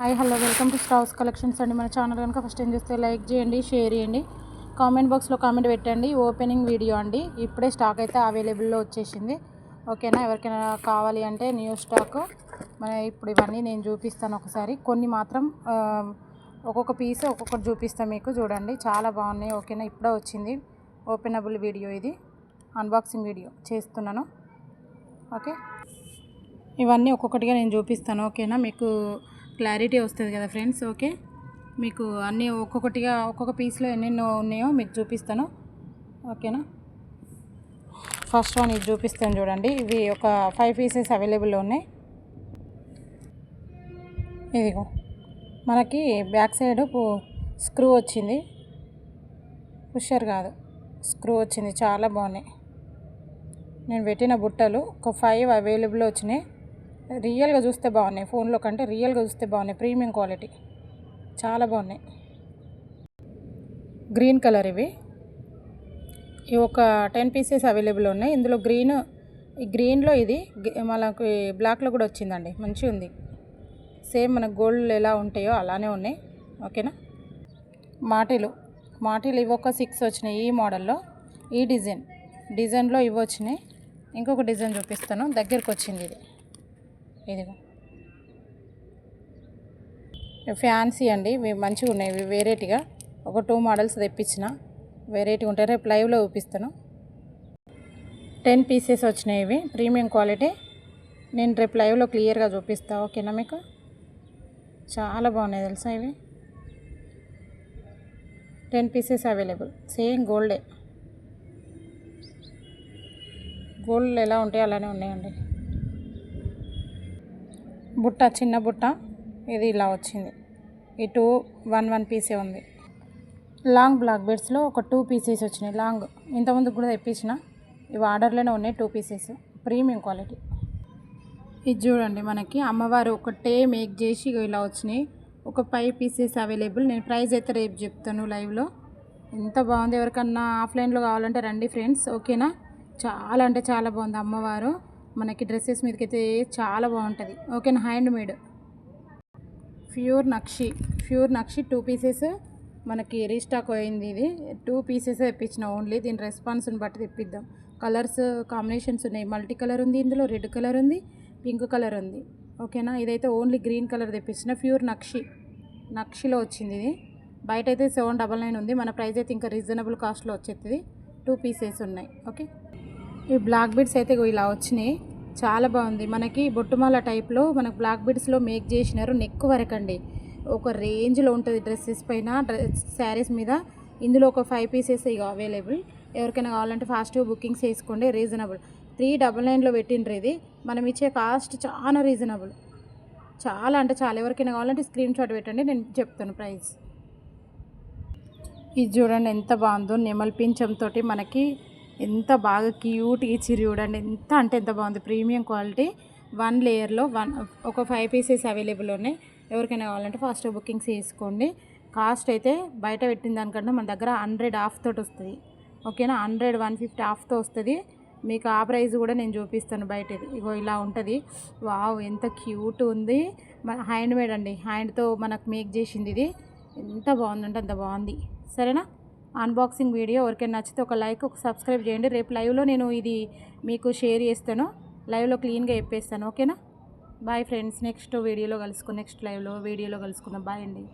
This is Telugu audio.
Hi hello welcome to stars collections అండి. మన ఛానల్ కనుక ఫస్ట్ ఏం చేస్తే లైక్ చేయండి షేర్ చేయండి. కామెంట్ బాక్స్లో కామెంట్ పెట్టండి. ఓపెనింగ్ వీడియో అండి. ఇప్పుడే స్టాక్ అయితే అవైలబుల్లో వచ్చేసింది. ఓకేనా? ఎవరికైనా కావాలి అంటే న్యూ స్టాక్. మన ఇప్పుడు ఇవన్నీ నేను చూపిస్తాను ఒకసారి. కొన్ని మాత్రం ఒక్కొక్క పీస్ ఒక్కొక్కటి చూపిస్తాను మీకు. చూడండి. చాలా బాగున్నాయి. ఓకేనా? ఇప్పుడే వచ్చింది. ఓపెనబుల్ వీడియో ఇది. అన్బాక్సింగ్ వీడియో చేస్తున్నాను. ఓకే? ఇవన్నీ ఒక్కొక్కటిగా నేను చూపిస్తాను. ఓకేనా? మీకు క్లారిటీ వస్తుంది కదా ఫ్రెండ్స్ ఓకే? మీకు అన్నీ ఒక్కొక్కటిగా ఒక్కొక్క పీస్లో ఎన్నెన్నో ఉన్నాయో మీకు చూపిస్తాను ఓకేనా? ఫస్ట్ వన్ ఇది చూపిస్తాను చూడండి. ఇవి ఒక ఫైవ్ పీసెస్ అవైలబుల్లో ఉన్నాయి. ఇదిగో మనకి బ్యాక్ సైడ్ స్క్రూ వచ్చింది. పుషర్ కాదు స్క్రూ వచ్చింది. చాలా బాగున్నాయి. నేను పెట్టిన బుట్టలు ఒక ఫైవ్ అవైలబుల్ వచ్చినాయి. రియల్గా చూస్తే బాగున్నాయి. ఫోన్లో కంటే రియల్గా చూస్తే బాగున్నాయి. Premium quality. చాలా బాగున్నాయి. గ్రీన్ కలర్ ఇవి. ఇవి ఒక టెన్ పీసెస్ అవైలబుల్ ఉన్నాయి. ఇందులో గ్రీన్ ఈ గ్రీన్లో ఇది మనకు మనకి బ్లాక్లో కూడా వచ్చిందండి. మంచిగా ఉంది. సేమ్ మన గోల్డ్ ఎలా ఉంటాయో అలానే ఉన్నాయి. ఓకేనా? మాటిలు. మాటిలు ఇవి ఒక సిక్స్ వచ్చినాయి ఈ మోడల్లో. ఈ డిజైన్. డిజైన్లో ఇవి వచ్చినాయి. ఇంకొక డిజైన్ చూపిస్తాను. దగ్గరికి వచ్చింది ఇది. ఇదిగో. ఫ్యాన్సీ అండి ఇవి మంచిగా ఉన్నాయి ఇవి ఒక టూ మోడల్స్ తెప్పించిన వెరైటీ ఉంటాయి రేపు లైవ్లో చూపిస్తాను. టెన్ పీసెస్ వచ్చినాయి ఇవి ప్రీమియం క్వాలిటీ. నేను రేపు లైవ్లో క్లియర్గా చూపిస్తా ఓకేనా మీకు? చాలా బాగున్నాయి తెలుసా ఇవి? టెన్ పీసెస్ అవైలబుల్ సేమ్ గోల్డే. గోల్డ్ ఎలా ఉంటాయి అలానే ఉన్నాయండి. బుట్ట చిన్న బుట్ట ఇది ఇలా వచ్చింది. ఈ టూ వన్ వన్ పీసే ఉంది. లాంగ్ బ్లాక్ బెడ్స్లో ఒక టూ పీసెస్ వచ్చినాయి. లాంగ్ ఇంతకుముందు కూడా తెప్పించిన. ఇవి ఆర్డర్లోనే ఉన్నాయి టూ పీసెస్. Premium quality. ఇది చూడండి మనకి. అమ్మవారు ఒకటే మేక్ చేసి ఇలా వచ్చినాయి. ఒక ఫైవ్ పీసెస్ అవైలబుల్. నేను ప్రైస్ అయితే రేపు చెప్తాను లైవ్లో. ఎంత బాగుంది. ఎవరికన్నా ఆఫ్లైన్లో కావాలంటే రండి ఫ్రెండ్స్. ఓకేనా? చాలా అంటే చాలా బాగుంది అమ్మవారు. మనకి డ్రెస్సెస్ మీదకైతే చాలా బాగుంటుంది. ఓకేనా hand made. Pure nakshi pure nakshi two pieces మనకి రీస్టాక్ అయింది ఇది. టూ పీసెస్ తెప్పించిన ఓన్లీ. దీని రెస్పాన్స్ని బట్టి తెప్పిద్దాం. కలర్స్ కాంబినేషన్స్ ఉన్నాయి. మల్టీ కలర్ ఉంది ఇందులో రెడ్ కలర్ ఉంది పింక్ కలర్ ఉంది. ఓకేనా? ఇదైతే ఓన్లీ గ్రీన్ కలర్ తెప్పించిన ప్యూర్ నక్షి. నక్షిలో వచ్చింది ఇది. బయట అయితే సెవెన్ డబల్ నైన్ ఉంది. మన ప్రైస్ అయితే ఇంకా రీజనబుల్ కాస్ట్లో వచ్చేది టూ పీసెస్ ఉన్నాయి. ఓకే? ఈ బ్లాక్ బీడ్స్ అయితే ఇలా వచ్చినాయి. చాలా బాగుంది. మనకి బొట్టుమాల టైప్లో మనకు బ్లాక్ బీడ్స్లో మేక్ చేసినారు నెక్ వరకు అండి. ఒక రేంజ్లో ఉంటుంది డ్రెస్సెస్ పైన. డ్రెస్ శారీస్ మీద. ఇందులో ఒక ఫైవ్ పీసెస్ ఇక అవైలబుల్ ఎవరికైనా కావాలంటే ఫాస్ట్గా బుకింగ్స్ చేసుకోండి. రీజనబుల్ త్రీ డబల్ నైన్లో పెట్టిండ్రు ఇది. మనం ఇచ్చే కాస్ట్ చాలా రీజనబుల్ చాలా అంటే చాలా. ఎవరికైనా కావాలంటే స్క్రీన్ షాట్ పెట్టండి. నేను చెప్తాను ప్రైస్ ఇది చూడండి ఎంత బాగుందో. నెమల్ పింఛంతో మనకి ఎంత బాగా క్యూట్ ఇచ్చి చూడండి. ఎంత అంటే ఎంత బాగుంది. Premium quality. వన్ లేయర్లో వన్ ఒక ఫైవ్ పీసెస్ అవైలబుల్ ఉన్నాయి. ఎవరికైనా కావాలంటే ఫాస్ట్ బుకింగ్స్ చేసుకోండి. కాస్ట్ అయితే బయట పెట్టిన దానికంటే మన దగ్గర హండ్రెడ్ ఆఫ్ తోటి వస్తుంది. ఓకేనా? హండ్రెడ్ వన్ ఫిఫ్టీ ఆఫ్తో వస్తుంది. మీకు ఆ ప్రైస్ కూడా నేను చూపిస్తాను బయటది. ఇగో ఇలా ఉంటుంది. వావ్! ఎంత క్యూట్ ఉంది. మన హ్యాండ్ మేడ్ అండి. హ్యాండ్తో మనకు మేక్ చేసింది ఇది. ఎంత బాగుందంటే అంత బాగుంది. సరేనా? అన్బాక్సింగ్ వీడియో ఎవరికైనా నచ్చితే ఒక లైక్ ఒక సబ్స్క్రైబ్ చేయండి. రేపు లైవ్లో నేను ఇది మీకు షేర్ చేస్తాను. లైవ్లో క్లీన్గా చెప్పేస్తాను. ఓకేనా బాయ్ ఫ్రెండ్స్ నెక్స్ట్ వీడియోలో కలుసుకుందాం. నెక్స్ట్ లైవ్లో వీడియోలో కలుసుకుందాం. బాయ్ అండి.